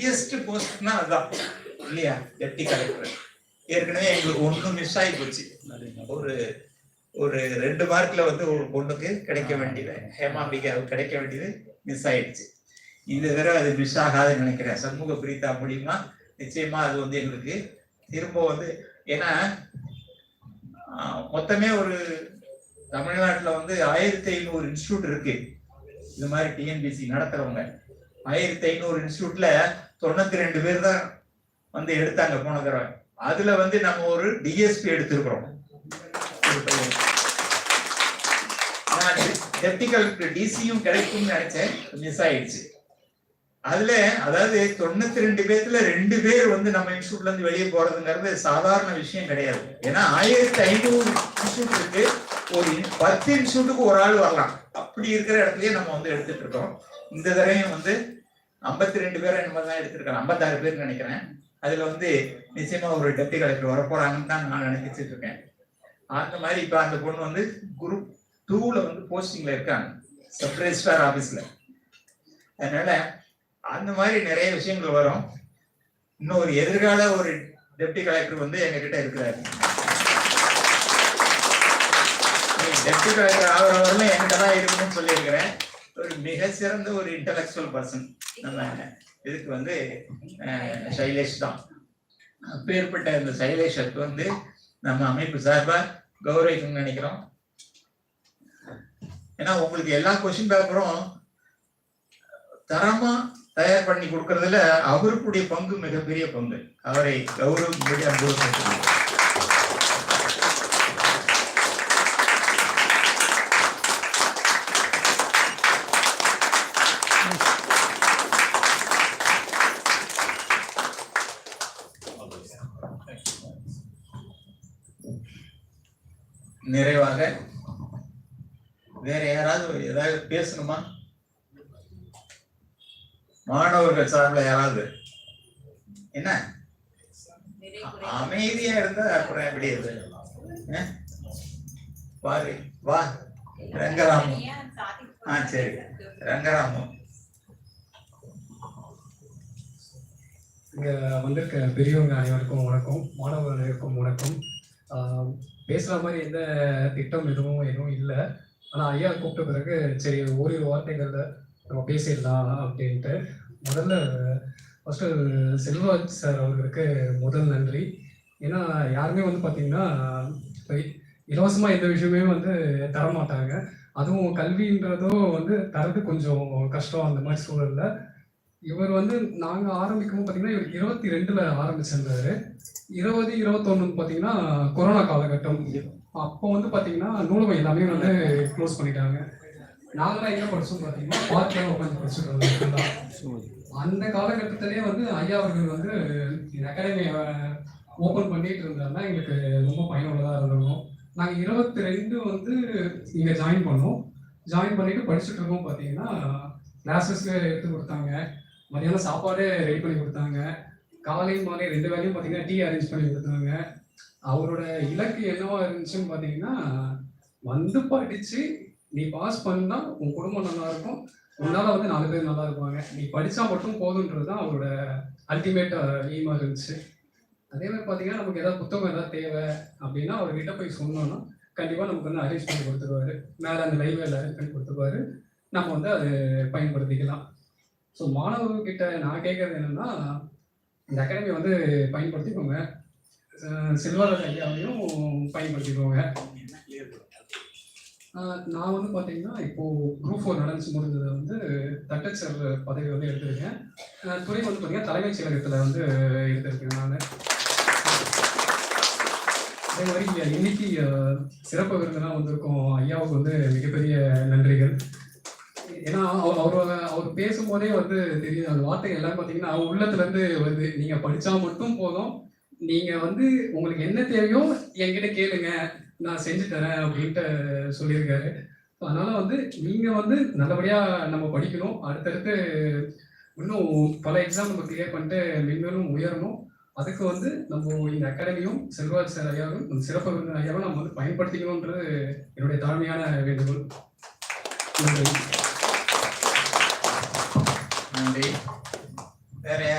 Highest போஸ்ட்னா அதுதான் இல்லையா? Deputy collector ஏற்கனவே எங்களுக்கு ஒண்ணு மிஸ் ஆகி போச்சு. ஒரு ஒரு ரெண்டு மார்க்ல வந்து ஒரு பொண்ணுக்கு கிடைக்க வேண்டியது. ஹேமாம்பிகாவுக்கு கிடைக்க வேண்டியது மிஸ் ஆயிடுச்சு. இந்த தடவை அது மிஸ் ஆகாதுன்னு நினைக்கிறேன். சண்முக பிரீதா மூலியமா நிச்சயமா அது வந்து எங்களுக்கு திரும்ப வந்து ஏன்னா மொத்தமே ஒரு தமிழ்நாட்டில் வந்து ஆயிரத்தி ஐநூறு இன்ஸ்டியூட் இருக்கு. இது மாதிரி டிஎன்பிசி நடத்துறவங்க. ஆயிரத்தி ஐநூறு இன்ஸ்டியூட்ல தொண்ணூத்தி ரெண்டு பேர் தான் வந்து எடுத்தாங்க போன தடவை. அதுல வந்து நம்ம ஒரு டிஎஸ்பி எடுத்திருக்கிறோம். ஒரு டிசியும் கிடைக்கும்னு நினைச்சேன். மிஸ் ஆயிடுச்சு. அதுல அதாவது தொண்ணூத்தி ரெண்டு பேர்த்துல ரெண்டு பேர் வந்து நம்ம இன்ஸ்டியூட்ல இருந்து வெளியே போறதுங்கிறது சாதாரண விஷயம் கிடையாது. ஏன்னா ஆயிரத்தி ஐநூறு இன்ஸ்டியூட் இருக்கு. ஒரு பத்து இன்ஸ்டியூட்டுக்கு ஒரு ஆள் வரலாம். அப்படி இருக்கிற இடத்துலயே நம்ம வந்து எடுத்துட்டு இருக்கோம். இந்த தடவையும் வந்து ஐம்பத்தி ரெண்டு பேரை என்ன தான் எடுத்திருக்கேன் ஐம்பத்தாறு பேர் நினைக்கிறேன். அதுல வந்து நிச்சயமா ஒரு டெப்டி கலெக்டர் வரப்போறாங்கன்னு தான் நான் நினைச்சிட்டு இருக்கேன். அந்த மாதிரி இப்ப அந்த பொண்ணு வந்து குரூப் டூல வந்து போஸ்டிங்ல இருக்காங்க. சப் ரெஜிஸ்ட்ரார் ஆபீஸ்ல அதனால அந்த மாதிரி நிறைய விஷயங்கள் வரும். இன்னும் ஒரு எதிர்கால ஒரு டெப்டி கலெக்டர் வந்து எங்ககிட்ட இருக்கிறாரு. டெப்டி கலெக்டர் ஆகிறவர்களும் என்கிட்ட தான் இருக்கணும்னு சொல்லியிருக்கிறேன். ஒரு மிக சிறந்த ஒரு இன்டலெக்சுவல் பர்சன் நம்ம இதுக்கு வந்து சைலேஷ் தான். அப்பேற்பட்ட இந்த சைலேஷத்துக்கு வந்து நம்ம அமைப்பு சார்பாக கௌரவிக்கணும்னு நினைக்கிறோம். ஏன்னா உங்களுக்கு எல்லா கொஸ்டின் பேப்பரும் தரமா தயார் பண்ணி கொடுக்கறதுல அவருக்குடைய பங்கு மிகப்பெரிய பங்கு. அவரை கௌரவிக்கும்படி அன்போடு நிறைவாக வேற யாராவது ஏதாவது பேசணுமா? மாணவர்கள் சார்பில் யாராவது? என்ன? அமைதியா இருந்தா அப்புறம் எப்படி இது பாரு வா ரங்கராமு. ஆ சரி. ரங்கராமு. இங்க வந்திருக்க பெரியவங்க அனைவருக்கும் வணக்கம் மாணவர்களுக்கும் வணக்கம். பேசுற மாதிரி எந்த திட்டம் எதுவும் எதுவும் இல்லை. ஆனா ஐயா கூப்பிட்ட பிறகு சரி ஓரிரு வார்த்தைகள்ல நம்ம பேசிடலாம் அப்படின்ட்டு. முதல்ல ஃபர்ஸ்ட் செல்வராஜ் சார் அவர்களுக்கு முதல் நன்றி. ஏன்னா யாருமே வந்து பார்த்தீங்கன்னா இலவசமா எந்த விஷயமே வந்து தர மாட்டாங்க அதுவும் கல்வின்றதும் வந்து தரது கொஞ்சம் கஷ்டம் அந்த மாதிரி சூழல்ல. இவர் வந்து நாங்க ஆரம்பிக்கும் போது பாத்தீங்கன்னா இவர் இருபத்தி ரெண்டுல ஆரம்பிச்சிருந்தாரு. இருபது இருபத்தொன்னு பாத்தீங்கன்னா கொரோனா காலகட்டம். அப்போ வந்து பாத்தீங்கன்னா நூலகம் எல்லாமே வந்து க்ளோஸ் பண்ணிட்டாங்க. நாங்களாம் என்ன படிச்சோம் பாத்தீங்கன்னா பார்க்ல உட்காந்து படிச்சுட்டு அந்த காலகட்டத்திலேயே வந்து ஐயா அவர்கள் வந்து இந்த அகாடமியை ஓபன் பண்ணிட்டு இருந்தாருன்னா எங்களுக்கு ரொம்ப பயனுள்ளதா இருந்திருக்கும். நாங்க இருபத்தி ரெண்டு வந்து இங்க ஜாயின் பண்ணோம். ஜாயின் பண்ணிட்டு படிச்சுட்டு இருக்கோம் பாத்தீங்கன்னா கிளாஸஸ்க்கு எடுத்து கொடுத்தாங்க. மதியானம் சாப்பாடு ரெடி பண்ணி கொடுத்தாங்க. காலை மாலை ரெண்டு வேலையும் பார்த்தீங்கன்னா டீ அரேஞ்ச் பண்ணி கொடுத்தாங்க. அவரோட இலக்கு என்னவா இருந்துச்சுன்னு பார்த்தீங்கன்னா வந்து படிச்சு நீ பாஸ் பண்ணா உன் குடும்பம் நல்லா இருக்கும். உன்னால வந்து நாலு பேர் நல்லா இருப்பாங்க. நீ படிச்சா மட்டும் போதுன்றது தான் அவரோட அல்டிமேட் எய்மா இருந்துச்சு. அதே மாதிரி பார்த்தீங்கன்னா நமக்கு ஏதாவது புத்தகம் ஏதாவது தேவை அப்படின்னா அவர்கிட்ட போய் சொன்னோம்னா கண்டிப்பாக நமக்கு வந்து அரேஞ்ச் பண்ணி கொடுத்துருவாரு. மேலே அந்த லைவ்ல அரேஞ்ச் பண்ணி கொடுத்துருவாரு. நம்ம வந்து அது பயன்படுத்திக்கலாம். ஸோ மாணவர்கிட்ட நான் கேட்கறது என்னன்னா இந்த அகாடமி வந்து பயன்படுத்திக்கோங்க. சில்வர் செல்வராஜ் ஐயாவையும் பயன்படுத்திக்கோங்க. நான் வந்து பார்த்தீங்கன்னா இப்போ குரூப் ஃபோர் நடந்துச்சு முடிஞ்சதை வந்து தட்டச்சர் பதவி வந்து எடுத்திருக்கேன். துறை வந்து பார்த்தீங்கன்னா தலைமைச் செயலகத்தில் வந்து எடுத்திருக்கேன் நான். அதே மாதிரி இன்னைக்கு சிறப்பு விருந்தெல்லாம் வந்திருக்கோம் ஐயாவுக்கு வந்து மிகப்பெரிய நன்றிகள். ஏன்னா அவர் அவரோட அவர் பேசும்போதே வந்து தெரியுது. அந்த வார்த்தை எல்லாம் பார்த்தீங்கன்னா அவர் உள்ளத்துல இருந்து வருது. நீங்க படிச்சா மட்டும் போதும். நீங்க வந்து உங்களுக்கு என்ன தேவையோ என்கிட்ட கேளுங்க. நான் செஞ்சு தரேன் அப்படின்ட்டு சொல்லியிருக்காரு. அதனால வந்து நீங்க வந்து நல்லபடியா நம்ம படிக்கணும். அடுத்தடுத்து இன்னும் பல எக்ஸாம் நம்ம கிளியர் பண்ணிட்டு மென்மேலும் உயரணும். அதுக்கு வந்து நம்ம இந்த அகாடமியும் செல்வராஜ் சார் ஐயாவும் சிறப்பு விருந்தினர் ஐயாவும் நம்ம வந்து பயன்படுத்திக்கணுன்றது என்னுடைய தாழ்மையான வேண்டுகோள். நன்றி. நன்றி. வேற